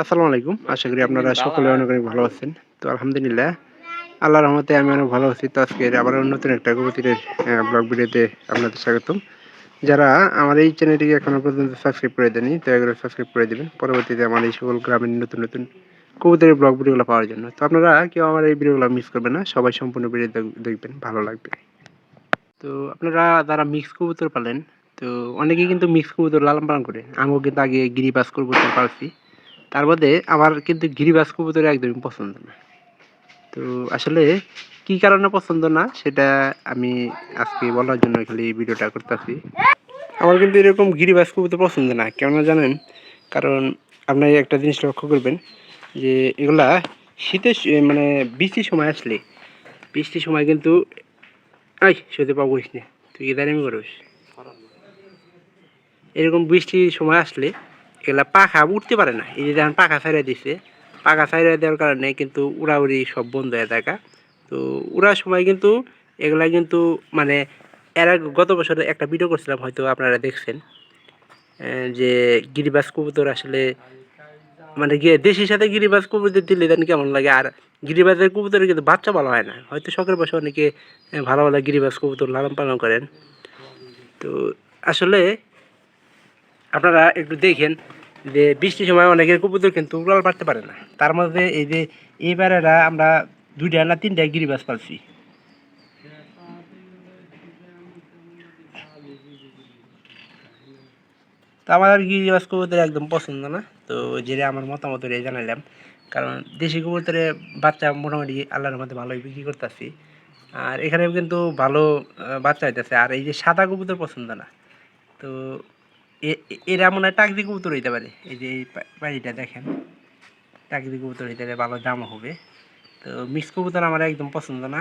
আসসালামু আলাইকুম। আশা করি আপনারা সকলে অনেক অনেক ভালো আছেন। তো আলহামদুলিল্লাহ, আল্লাহর রহমতে আমি অনেক ভালো আছি। তো আজকে আবার নতুন একটা কবুতরের ব্লগ ভিডিওতে আপনাদের স্বাগতম। যারা আমার এই চ্যানেলটিকে এখনও পর্যন্ত সাবস্ক্রাইব করে দেননি, দয়া করে সাবস্ক্রাইব করে দেবেন। পরবর্তীতে আমার এই সকল গ্রামের নতুন নতুন কবুতরের ব্লগ ভিডিওগুলো পাওয়ার জন্য। তো আপনারা কেউ আমার এই ভিডিওগুলো মিস করবেন না। সবাই সম্পূর্ণ ভিডিও দেখবেন, ভালো লাগবে। তো আপনারা যারা মিক্স কবুতর পালেন তো অনেকেই কিন্তু মিক্স কবুতর লালন পালন করে। আমিও কিন্তু আগে গিরিবাস কবুতর পারছি তার মধ্যে আমার কিন্তু গিরিবাস কবুতর একদমই পছন্দ না। তো আসলে কি কারণে পছন্দ না, সেটা আমি আজকে বলার জন্য খালি ভিডিওটা করতেছি। আমার কিন্তু এরকম গিরিবাস কবুতর পছন্দ না, কেন জানেন? কারণ আপনার একটা জিনিস লক্ষ্য করবেন যে এগুলা শীতের মানে বৃষ্টির সময় আসলে, বৃষ্টির সময় কিন্তু এই শুতে পাবো না তুই দাঁড়িয়ে করিস? এরকম বৃষ্টির সময় আসলে এগুলা পাখা উঠতে পারে না। এই যে যখন পাখা ছাড়িয়ে দিছে। পাখা ছাড়িয়ে দেওয়ার কারণে কিন্তু উড়াউড়ি সব বন্ধ হয়ে থাকা। তো উড়ার সময় কিন্তু এগুলা কিন্তু মানে এর গত বছর একটা ভিডিও করছিলাম, হয়তো আপনারা দেখছেন। যে গিরিবাস কবুতর আসলে মানে গিয়ে দেশের সাথে গিরিবাজ কবুতর দিলে দেন কেমন লাগে। আর গিরিবাজের কবুতরের কিন্তু বাচ্চা ভালো হয় না। হয়তো শখের বসে অনেকে ভালো ভালো গিরিবাজ কবুতর লালন পালন করেন। তো আসলে আপনারা একটু দেখেন যে বৃষ্টির সময় অনেকের কবুতর কিন্তু উড়াল পারতে পারে না। তার মধ্যে এই যে এইবারেরা আমরা দুইটা না তিনটা গিরিবাজ পালছি। তো আমার গিরিবাজ কবুতর একদম পছন্দ না, তো যেটা আমার মতামত জানালাম কারণ দেশি কবুতরে বাচ্চা মোটামুটি আল্লাহর মধ্যে ভালোই বিক্রি করতেছি। আর এখানে কিন্তু ভালো বাচ্চা হইতেছে। আর এই যে সাদা কবুতর পছন্দ না। তো এরা মনে হয় টাকদি কবুতর হইতে পারে। এই যে পাখিটা দেখেন টাকদি কবুতর হইতে পারে, ভালো দাম হবে। তো মিক্স কবুতর আমার একদম পছন্দ না।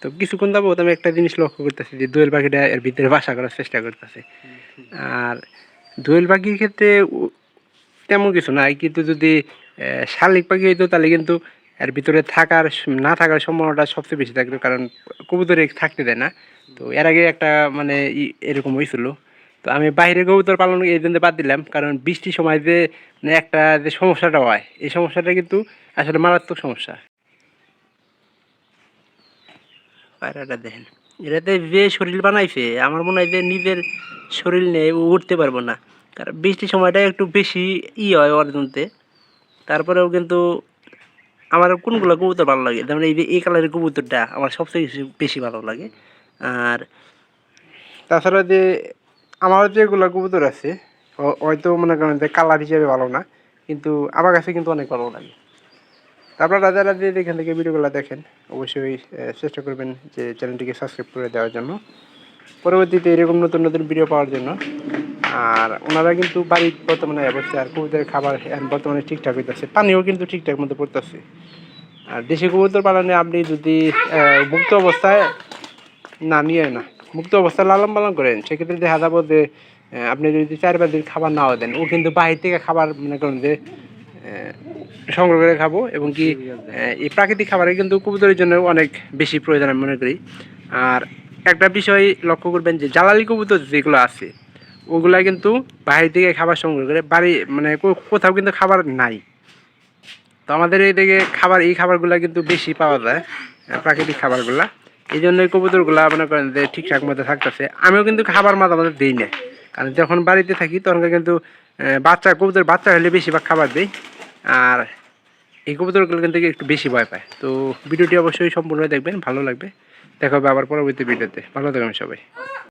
তো কিছুক্ষণ যাবত আমি একটা জিনিস লক্ষ্য করতেছি যে দোয়েল পাখিটা এর ভিতরে বাসা করার চেষ্টা করতেছে। আর দোয়েল পাখির ক্ষেত্রে তেমন কিছু নাই, কিন্তু যদি শালিক পাখি হইতো তাহলে কিন্তু এর ভিতরে থাকার না থাকার সম্ভাবনাটা সবচেয়ে বেশি থাকতো কারণ কবুতরে থাকতে দেয় না। তো এর আগে একটা মানে এরকম হয়েছিল। তো আমি বাইরে কবুতর পালন এই জন্য বাদ দিলাম, কারণ বৃষ্টির সময় যে মানে একটা যে সমস্যাটা হয়, এই সমস্যাটা কিন্তু আসলে মারাত্মক সমস্যা। পায়রাটা দেখেন, এটাতে যে শরীর বানাইছে, আমার মনে হয় যে নিজের শরীর নিয়ে ও উঠতে পারব না। কারণ বৃষ্টির সময়টা একটু বেশি ই হয় অর্জনতে, তারপরেও কিন্তু আমার কোনগুলো কবুতর ভালো লাগে? যেমন এই এই কালারের কবুতরটা আমার সবচেয়ে বেশি ভালো লাগে। আর তাছাড়া যে, আমার যেগুলো কবুতর আছে হয়তো মনে করেন যে কালার হিসেবে ভালো না, কিন্তু আমার কাছে কিন্তু অনেক ভালো লাগে। আপনারা যারা যে এখান থেকে ভিডিওগুলো দেখেন, অবশ্যই চেষ্টা করবেন যে চ্যানেলটিকে সাবস্ক্রাইব করে দেওয়ার জন্য। পরবর্তীতে এরকম নতুন নতুন ভিডিও পাওয়ার জন্য। আর ওনারা কিন্তু বাড়ির বর্তমানে অবশ্যই আর কবুতরের খাবার বর্তমানে ঠিকঠাক হইতেছে, পানিও কিন্তু ঠিকঠাক মতো পড়তেছে। আর দেশি কবুতর পালনে আপনি যদি মুক্ত অবস্থায় না নিয়ে না, মুক্ত অবস্থায় লালন পালন করেন, সেক্ষেত্রে দেখা যাব যে আপনি যদি চার পাঁচ দিন খাবার নাও দেন, ও কিন্তু বাহির থেকে খাবার মনে করেন যে সংগ্রহ করে খাব এবং কি এই প্রাকৃতিক খাবারের কিন্তু কবুতরের জন্য অনেক বেশি প্রয়োজন আমি মনে করি। আর একটা বিষয় লক্ষ্য করবেন যে জ্বালালি কবুতর যেগুলো আছে ওগুলা কিন্তু বাইরে থেকে খাবার সংগ্রহ করে, বাড়ি মানে কোথাও কিন্তু খাবার নাই। তো আমাদের এই দিকে খাবার, এই খাবারগুলা কিন্তু বেশি পাওয়া যায় প্রাকৃতিক খাবারগুলা। এই জন্য কবুতরগুলা মনে করেন যে ঠিকঠাক মতো থাকতেছে। আমিও কিন্তু খাবার মাঝে মাঝে দিই না, কারণ যখন বাড়িতে থাকি তখন কিন্তু বাচ্চা, কবুতর বাচ্চা হলে বেশিরভাগ খাবার দিই, আর এই কবুতরগুলো কিন্তু একটু বেশি ভয় পায়। তো ভিডিওটি অবশ্যই সম্পূর্ণ দেখবেন, ভালো লাগবে। দেখা হবে আবার পরবর্তী ভিডিওতে। ভালো থাকবেন সবাই।